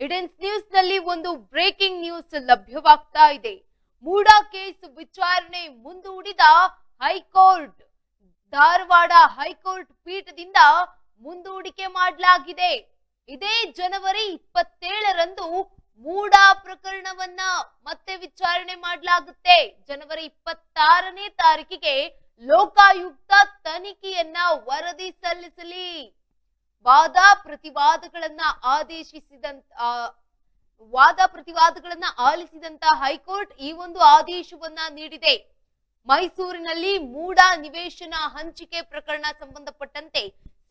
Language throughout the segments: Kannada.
ಇಡೆನ್ಸ್ ನ್ಯೂಸ್ನಲ್ಲಿ ಒಂದು ಬ್ರೇಕಿಂಗ್ ನ್ಯೂಸ್ ಲಭ್ಯವಾಗ್ತಾ ಇದೆ. ಮೂಡಾ ಕೇಸ್ ವಿಚಾರಣೆ ಮುಂದೂಡಿದ high court. Dharwad high court ಪೀಠದಿಂದ ಮುಂದೂಡಿಕೆ ಮಾಡಲಾಗಿದೆ. ಇದೇ ಜನವರಿ ಇಪ್ಪತ್ತೇಳರಂದು ಮೂಡಾ ಪ್ರಕರಣವನ್ನ ಮತ್ತೆ ವಿಚಾರಣೆ ಮಾಡಲಾಗುತ್ತೆ. ಜನವರಿ ಇಪ್ಪತ್ತಾರನೇ ತಾರೀಕಿಗೆ ಲೋಕಾಯುಕ್ತ ತನಿಖೆಯನ್ನ ವರದಿ ಸಲ್ಲಿಸಲಿ. ವಾದ ಪ್ರತಿವಾದಗಳನ್ನ ಆದೇಶಿಸಿದಂತ ವಾದ ಪ್ರತಿವಾದಗಳನ್ನ ಆಲಿಸಿದಂತ ಹೈಕೋರ್ಟ್ ಈ ಒಂದು ಆದೇಶವನ್ನ ನೀಡಿದೆ. ಮೈಸೂರಿನಲ್ಲಿ ಮೂಡ ನಿವೇಶನ ಹಂಚಿಕೆ ಪ್ರಕರಣ ಸಂಬಂಧಪಟ್ಟಂತೆ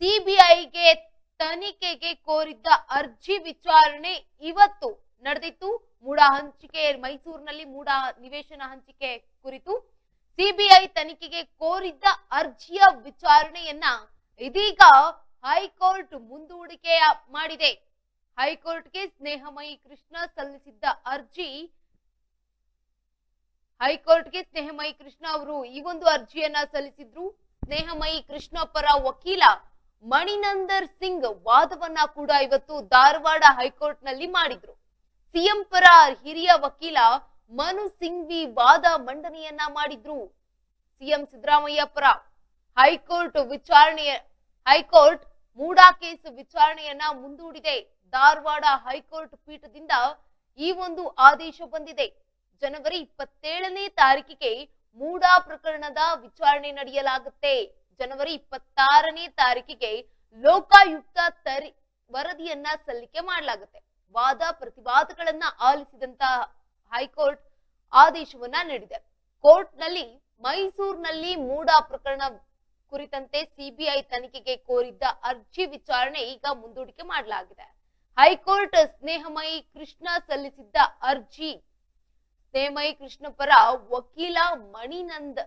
ಸಿಬಿಐಗೆ ತನಿಖೆಗೆ ಕೋರಿದ್ದ ಅರ್ಜಿ ವಿಚಾರಣೆ ಇವತ್ತು ನಡೆದಿತ್ತು. ಮೂಡ ಹಂಚಿಕೆ, ಮೈಸೂರಿನಲ್ಲಿ ಮೂಡ ನಿವೇಶನ ಹಂಚಿಕೆ ಕುರಿತು ಸಿಬಿಐ ತನಿಖೆಗೆ ಕೋರಿದ್ದ ಅರ್ಜಿಯ ವಿಚಾರಣೆಯನ್ನ ಇದೀಗ ಹೈಕೋರ್ಟ್ ಮುಂದೂಡಿಕೆ ಮಾಡಿದೆ. ಹೈಕೋರ್ಟ್ಗೆ ಸ್ನೇಹಮಯಿ ಕೃಷ್ಣ ಸಲ್ಲಿಸಿದ್ದ ಅರ್ಜಿ, ಹೈಕೋರ್ಟ್ಗೆ ಸ್ನೇಹಮಯಿ ಕೃಷ್ಣ ಅವರು ಈ ಒಂದು ಅರ್ಜಿಯನ್ನ ಸಲ್ಲಿಸಿದ್ರು. ಸ್ನೇಹಮಯಿ ಕೃಷ್ಣ ಪರ ವಕೀಲ ಮಣಿನಂದರ್ ಸಿಂಗ್ ವಾದವನ್ನ ಕೂಡ ಇವತ್ತು ಧಾರವಾಡ ಹೈಕೋರ್ಟ್ನಲ್ಲಿ ಮಾಡಿದ್ರು. ಸಿಎಂ ಪರ ಹಿರಿಯ ವಕೀಲ ಮನು ಸಿಂಘ್ವಿ ವಾದ ಮಂಡನೆಯನ್ನ ಮಾಡಿದ್ರು. ಸಿಎಂ ಸಿದ್ದರಾಮಯ್ಯ ಪರ ಹೈಕೋರ್ಟ್ ವಿಚಾರಣೆಯ ಹೈಕೋರ್ಟ್ ಮೂಡಾ ಕೇಸ್ ವಿಚಾರಣೆಯನ್ನ ಮುಂದೂಡಿದೆ. ಧಾರವಾಡ ಹೈಕೋರ್ಟ್ ಪೀಠದಿಂದ ಈ ಒಂದು ಆದೇಶ ಬಂದಿದೆ. ಜನವರಿ ಇಪ್ಪತ್ತೇಳನೇ ತಾರೀಕಿಗೆ ಮೂಡಾ ಪ್ರಕರಣದ ವಿಚಾರಣೆ ನಡೆಯಲಾಗುತ್ತೆ. ಜನವರಿ ಇಪ್ಪತ್ತಾರನೇ ತಾರೀಕಿಗೆ ಲೋಕಾಯುಕ್ತ ತರಿ ವರದಿಯನ್ನ ಸಲ್ಲಿಕೆ ಮಾಡಲಾಗುತ್ತೆ. ವಾದ ಪ್ರತಿವಾದಗಳನ್ನ ಆಲಿಸಿದಂತ ಹೈಕೋರ್ಟ್ ಆದೇಶವನ್ನ ನೀಡಿದೆ. ಕೋರ್ಟ್ನಲ್ಲಿ ಮೈಸೂರಿನಲ್ಲಿ ಮೂಡಾ ಪ್ರಕರಣ ಕುರಿತಂತೆ ಸಿಬಿಐ ತನಿಖೆಗೆ ಕೋರಿದ್ದ ಅರ್ಜಿ ವಿಚಾರಣೆ ಈಗ ಮುಂದೂಡಿಕೆ ಮಾಡಲಾಗಿದೆ. ಹೈಕೋರ್ಟ್ ಸ್ನೇಹಮಯಿ ಕೃಷ್ಣ ಸಲ್ಲಿಸಿದ್ದ ಅರ್ಜಿ. ಸ್ನೇಹಮಯಿ ಕೃಷ್ಣ ಪರ ವಕೀಲ ಮಣಿನಂದ್,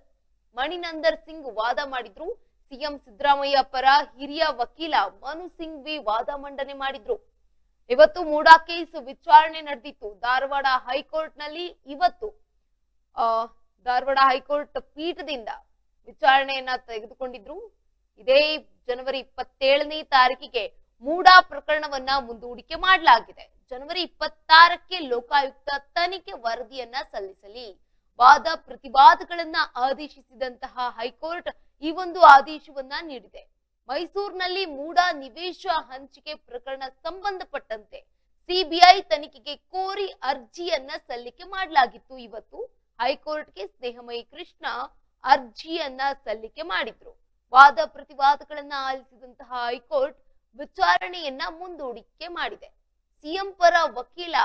ಮಣಿನಂದರ್ ಸಿಂಗ್ ವಾದ ಮಾಡಿದ್ರು. ಸಿಎಂ ಸಿದ್ದರಾಮಯ್ಯ ಪರ ಹಿರಿಯ ವಕೀಲ ಮನು ಸಿಂಗ್ ವಿ ವಾದ ಮಂಡನೆ ಮಾಡಿದ್ರು. ಇವತ್ತು ಮೂಡಾ ಕೇಸ್ ವಿಚಾರಣೆ ನಡೆದಿತ್ತು. ಧಾರವಾಡ ಹೈಕೋರ್ಟ್ನಲ್ಲಿ ಇವತ್ತು ಧಾರವಾಡ ಹೈಕೋರ್ಟ್ ಪೀಠದಿಂದ ವಿಚಾರಣೆಯನ್ನ ತೆಗೆದುಕೊಂಡಿದ್ರು. ಇದೇ ಜನವರಿ ಇಪ್ಪತ್ತೇಳನೇ ತಾರೀಕಿಗೆ ಮೂಡಾ ಪ್ರಕರಣವನ್ನ ಮುಂದೂಡಿಕೆ ಮಾಡಲಾಗಿದೆ. ಜನವರಿ ಇಪ್ಪತ್ತಾರಕ್ಕೆ ಲೋಕಾಯುಕ್ತ ತನಿಖೆ ವರದಿಯನ್ನ ಸಲ್ಲಿಸಲಿ. ವಾದ ಪ್ರತಿವಾದಗಳನ್ನ ಆದೇಶಿಸಿದಂತಹ ಹೈಕೋರ್ಟ್ ಈ ಒಂದು ಆದೇಶವನ್ನ ನೀಡಿದೆ. ಮೈಸೂರಿನಲ್ಲಿ ಮೂಡಾ ನಿವೇಶ ಹಂಚಿಕೆ ಪ್ರಕರಣ ಸಂಬಂಧಪಟ್ಟಂತೆ ಸಿಬಿಐ ತನಿಖೆಗೆ ಕೋರಿ ಅರ್ಜಿಯನ್ನ ಸಲ್ಲಿಕೆ ಮಾಡಲಾಗಿತ್ತು. ಇವತ್ತು ಹೈಕೋರ್ಟ್ಗೆ ಸ್ನೇಹಮಯಿ ಕೃಷ್ಣ ಅರ್ಜಿಯನ್ನ ಸಲ್ಲಿಕೆ ಮಾಡಿದ್ರು. ವಾದ ಪ್ರತಿವಾದಗಳನ್ನ ಆಲಿಸಿದಂತಹ ಹೈಕೋರ್ಟ್ ವಿಚಾರಣೆಯನ್ನ ಮುಂದೂಡಿಕೆ ಮಾಡಿದೆ. ಸಿಎಂ ಪರ ವಕೀಲ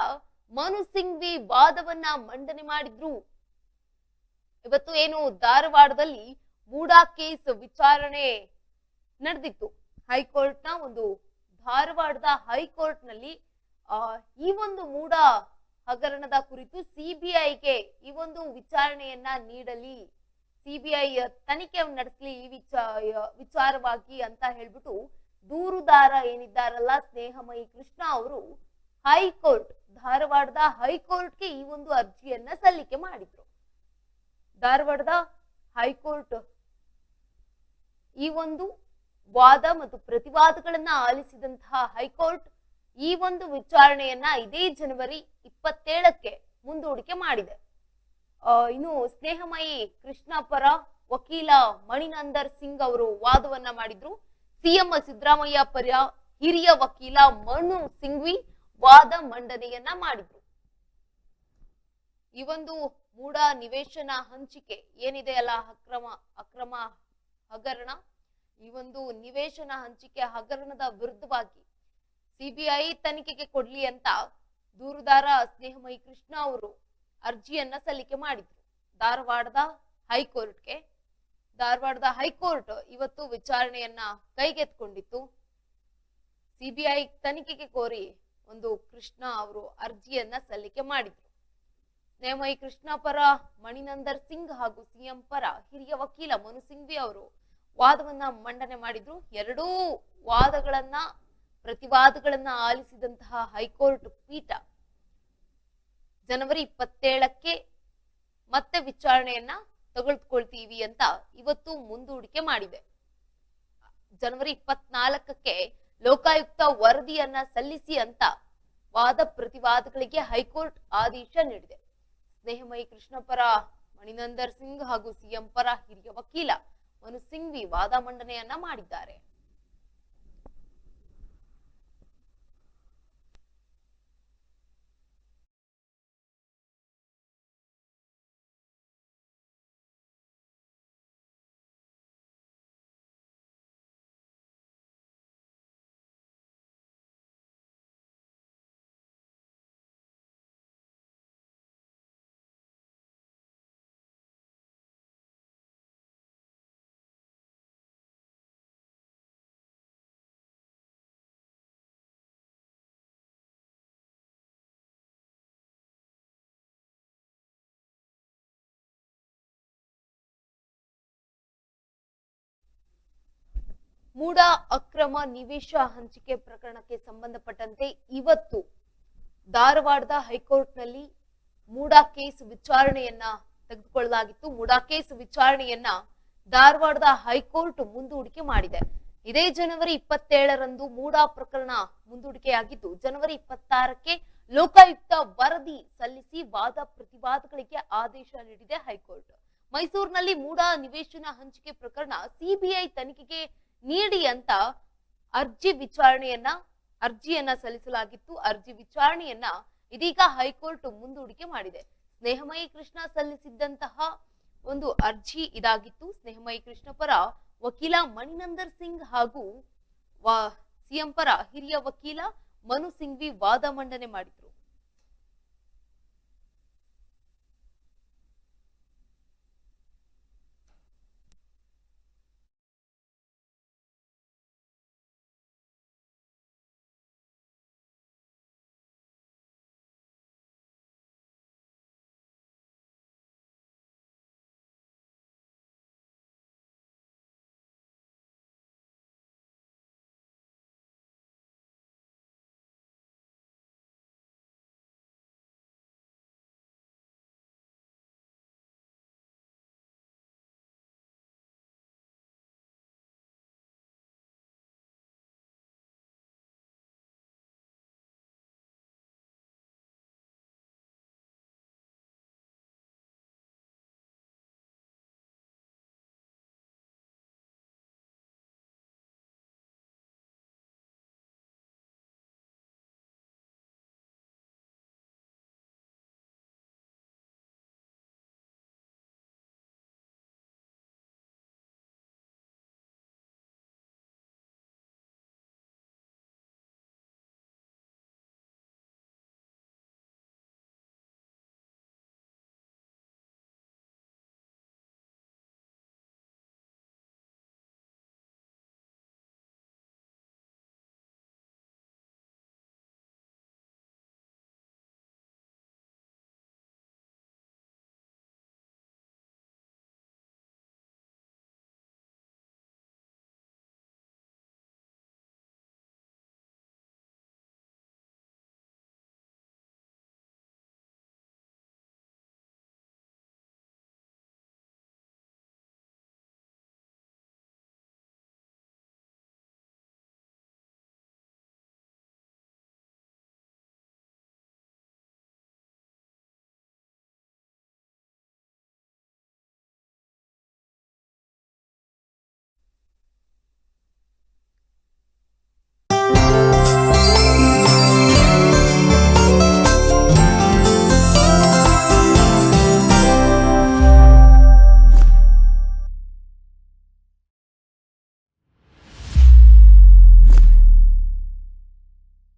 ಮನು ಸಿಂಘ್ವಿ ವಾದವನ್ನ ಮಂಡನೆ ಮಾಡಿದ್ರು. ಇವತ್ತು ಏನು ಧಾರವಾಡದಲ್ಲಿ ಮೂಡಾ ಕೇಸ್ ವಿಚಾರಣೆ ನಡೆದಿತ್ತು. ಹೈಕೋರ್ಟ್ನ ಒಂದು ಧಾರವಾಡದ ಹೈಕೋರ್ಟ್ನಲ್ಲಿ ಈ ಒಂದು ಮೂಡಾ ಹಗರಣದ ಕುರಿತು ಸಿಬಿಐಗೆ ಈ ಒಂದು ವಿಚಾರಣೆಯನ್ನ ನೀಡಲಿ ಸಿಬಿಐ ತನಿಖೆ ನಡೆಸಲಿ ಈ ವಿಚಾರ ವಿಚಾರವಾಗಿ ಅಂತ ಹೇಳ್ಬಿಟ್ಟು ದೂರುದಾರ ಏನಿದ್ದಾರಲ್ಲ ಸ್ನೇಹಮಯಿ ಕೃಷ್ಣ ಅವರು ಹೈಕೋರ್ಟ್, ಧಾರವಾಡದ ಹೈಕೋರ್ಟ್ಗೆ ಈ ಒಂದು ಅರ್ಜಿಯನ್ನ ಸಲ್ಲಿಕೆ ಮಾಡಿದ್ರು. ಧಾರವಾಡದ ಹೈಕೋರ್ಟ್ ಈ ಒಂದು ವಾದ ಮತ್ತು ಪ್ರತಿವಾದಗಳನ್ನ ಆಲಿಸಿದಂತಹ ಹೈಕೋರ್ಟ್ ಈ ಒಂದು ವಿಚಾರಣೆಯನ್ನ ಇದೇ ಜನವರಿ ಇಪ್ಪತ್ತೇಳಕ್ಕೆ ಮುಂದೂಡಿಕೆ ಮಾಡಿದೆ. ಇನ್ನು ಸ್ನೇಹಮಯಿ ಕೃಷ್ಣ ಪರ ವಕೀಲ ಮಣಿನಂದರ್ ಸಿಂಗ್ ಅವರು ವಾದವನ್ನ ಮಾಡಿದ್ರು. ಸಿಎಂ ಸಿದ್ದರಾಮಯ್ಯ ಪರ ಹಿರಿಯ ವಕೀಲ ಮನು ಸಿಂಘ್ವಿ ವಾದ ಮಂಡನೆಯನ್ನ ಮಾಡಿದ್ರು. ಈ ಒಂದು ಮೂಢ ನಿವೇಶನ ಹಂಚಿಕೆ ಏನಿದೆ ಅಲ್ಲ ಅಕ್ರಮ ಅಕ್ರಮ ಹಗರಣ? ಈ ಒಂದು ನಿವೇಶನ ಹಂಚಿಕೆ ಹಗರಣದ ವಿರುದ್ಧವಾಗಿ ಸಿಬಿಐ ತನಿಖೆಗೆ ಕೊಡ್ಲಿ ಅಂತ ದೂರುದಾರ ಸ್ನೇಹಮಯಿ ಕೃಷ್ಣ ಅವರು ಅರ್ಜಿಯನ್ನ ಸಲ್ಲಿಕೆ ಮಾಡಿದ್ರು. ಧಾರವಾಡದ ಹೈಕೋರ್ಟ್ಗೆ, ಧಾರವಾಡದ ಹೈಕೋರ್ಟ್ ಇವತ್ತು ವಿಚಾರಣೆಯನ್ನ ಕೈಗೆತ್ಕೊಂಡಿತ್ತು ಸಿಬಿಐ ತನಿಖೆಗೆ ಕೋರಿ ಒಂದು ಕೃಷ್ಣ ಅವರು ಅರ್ಜಿಯನ್ನ ಸಲ್ಲಿಕೆ ಮಾಡಿದ್ರು. ನೇಮೈ ಕೃಷ್ಣ ಪರ, ಮಣಿನಂದರ್ ಸಿಂಗ್ ಹಾಗೂ ಸಿಎಂ ಪರ, ಹಿರಿಯ ವಕೀಲ ಮನು ಸಿಂಘ್ವಿ ಅವರು ವಾದವನ್ನ ಮಂಡನೆ ಮಾಡಿದ್ರು. ಎರಡೂ ವಾದಗಳನ್ನ, ಪ್ರತಿವಾದಗಳನ್ನ ಆಲಿಸಿದಂತಹ ಹೈಕೋರ್ಟ್ ಪೀಠ ಜನವರಿ ಇಪ್ಪತ್ತೇಳಕ್ಕೆ ಮತ್ತೆ ವಿಚಾರಣೆಯನ್ನ ತಗೊಳ್ಕೊಳ್ತೀವಿ ಅಂತ ಇವತ್ತು ಮುಂದೂಡಿಕೆ ಮಾಡಿದೆ. ಜನವರಿ ಇಪ್ಪತ್ನಾಲ್ಕಕ್ಕೆ ಲೋಕಾಯುಕ್ತ ವರದಿಯನ್ನ ಸಲ್ಲಿಸಿ ಅಂತ ವಾದ ಪ್ರತಿವಾದಗಳಿಗೆ ಹೈಕೋರ್ಟ್ ಆದೇಶ ನೀಡಿದೆ. ಸ್ನೇಹಮಯಿ ಕೃಷ್ಣ ಪರ, ಮಣಿನಂದರ್ ಸಿಂಗ್ ಹಾಗೂ ಸಿಎಂ ಪರ ಹಿರಿಯ ವಕೀಲ ಮನು ಸಿಂಘ್ವಿ ವಾದ ಮಂಡನೆಯನ್ನ ಮಾಡಿದ್ದಾರೆ. ಮೂಡ ಅಕ್ರಮ ನಿವೇಶ ಹಂಚಿಕೆ ಪ್ರಕರಣಕ್ಕೆ ಸಂಬಂಧಪಟ್ಟಂತೆ ಇವತ್ತು ಧಾರವಾಡದ ಹೈಕೋರ್ಟ್ನಲ್ಲಿ ಮೂಡಾ ಕೇಸ್ ವಿಚಾರಣೆಯನ್ನ ತೆಗೆದುಕೊಳ್ಳಲಾಗಿತ್ತು. ಮೂಡಾ ಕೇಸ್ ವಿಚಾರಣೆಯನ್ನ ಧಾರವಾಡದ ಹೈಕೋರ್ಟ್ ಮುಂದೂಡಿಕೆ ಮಾಡಿದೆ. ಇದೇ ಜನವರಿ ಇಪ್ಪತ್ತೇಳರಂದು ಮೂಡಾ ಪ್ರಕರಣ ಮುಂದೂಡಿಕೆಯಾಗಿದ್ದು, ಜನವರಿ ಇಪ್ಪತ್ತಾರಕ್ಕೆ ಲೋಕಾಯುಕ್ತ ವರದಿ ಸಲ್ಲಿಸಿ ವಾದ ಪ್ರತಿವಾದಗಳಿಗೆ ಆದೇಶ ನೀಡಿದೆ ಹೈಕೋರ್ಟ್. ಮೈಸೂರಿನಲ್ಲಿ ಮೂಡಾ ನಿವೇಶನ ಹಂಚಿಕೆ ಪ್ರಕರಣ ಸಿಬಿಐ ತನಿಖೆಗೆ ನೀಡಿ ಅಂತ ಅರ್ಜಿ ವಿಚಾರಣೆಯನ್ನ, ಅರ್ಜಿಯನ್ನ ಸಲ್ಲಿಸಲಾಗಿತ್ತು. ಅರ್ಜಿ ವಿಚಾರಣೆಯನ್ನ ಇದೀಗ ಹೈಕೋರ್ಟ್ ಮುಂದೂಡಿಕೆ ಮಾಡಿದೆ. ಸ್ನೇಹಮಯಿ ಕೃಷ್ಣ ಸಲ್ಲಿಸಿದ್ದಂತಹ ಒಂದು ಅರ್ಜಿ ಇದಾಗಿತ್ತು. ಸ್ನೇಹಮಯಿ ಕೃಷ್ಣ ಪರ ವಕೀಲ ಮಣಿನಂದರ್ ಸಿಂಗ್ ಹಾಗೂ ಸಿಎಂ ಪರ ಹಿರಿಯ ವಕೀಲ ಮನು ಸಿಂಘ್ವಿ ವಾದ ಮಂಡನೆ ಮಾಡಿದ್ರು.